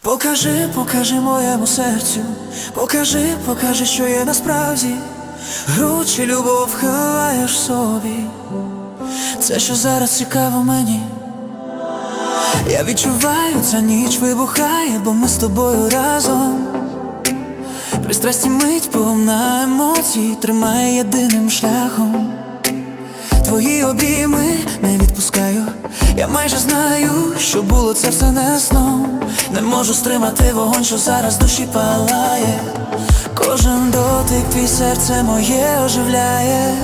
Покажи, покажи моєму серцю, покажи, покажи, що є насправді. Гру чи любов ховаєш собі. Це що зараз цікаво мені. Я відчуваю, ця ніч вибухає, бо ми з тобою разом. Пристрасті мить повна емоцій, тримає єдиним шляхом. Твої обійми не відпускаю. Я майже знаю, що було це все не сном. Не можу стримати вогонь, що зараз душі палає. Кожен дотик твій серце моє оживляє.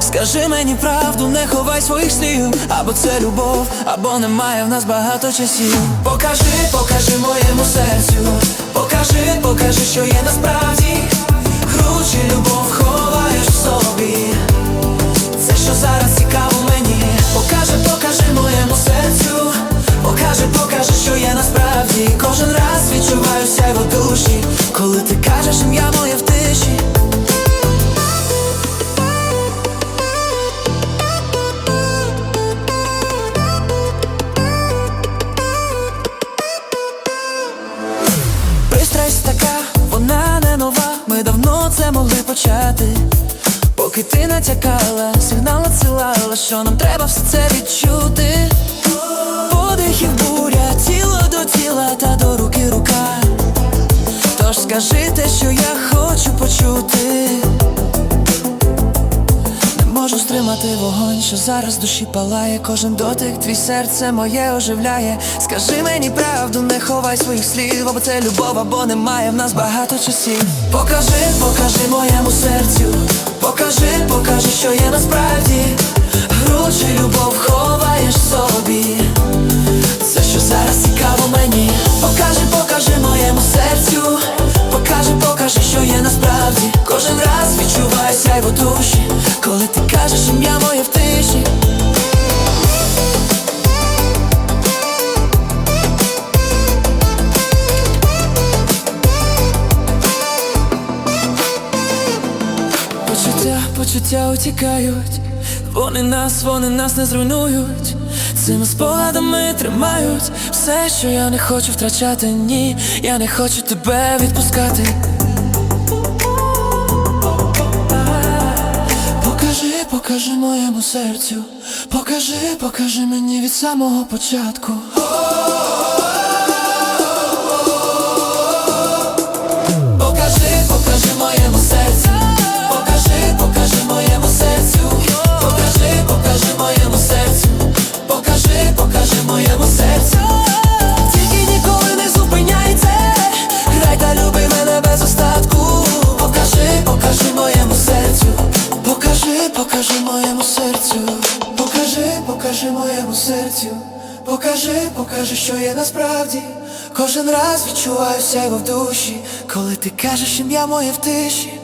Скажи мені правду, не ховай своїх слів, або це любов, або немає в нас багато часів. Покажи, покажи моєму серцю, покажи, покажи, що є насправді. Пристрасть вона не нова. Ми давно це могли почати. Поки ти натякала, сигнал надсилала, що нам треба все це відчути. Подихів буря, тіло до тіла та до руки рука. Тож скажи те, що я хочу почути. Стримати вогонь, що зараз душі палає. Кожен дотик, твій серце моє оживляє. Скажи мені правду, не ховай своїх слів, або це любов, або немає в нас багато часів. Покажи, покажи моєму серцю, ти кажеш ім'я моє в тиші. Почуття, почуття утікають, вони нас, вони нас не зруйнують. Цими спогадами тримають все, що я не хочу втрачати, ні, я не хочу тебе відпускати. Покажи, моєму серцю, покажи, покажи мені від самого початку. Серцю, покажи, покажи моєму серцю. Покажи, покажи, що є насправді. Кожен раз відчуваю себе в душі, коли ти кажеш ім'я моє в тиші.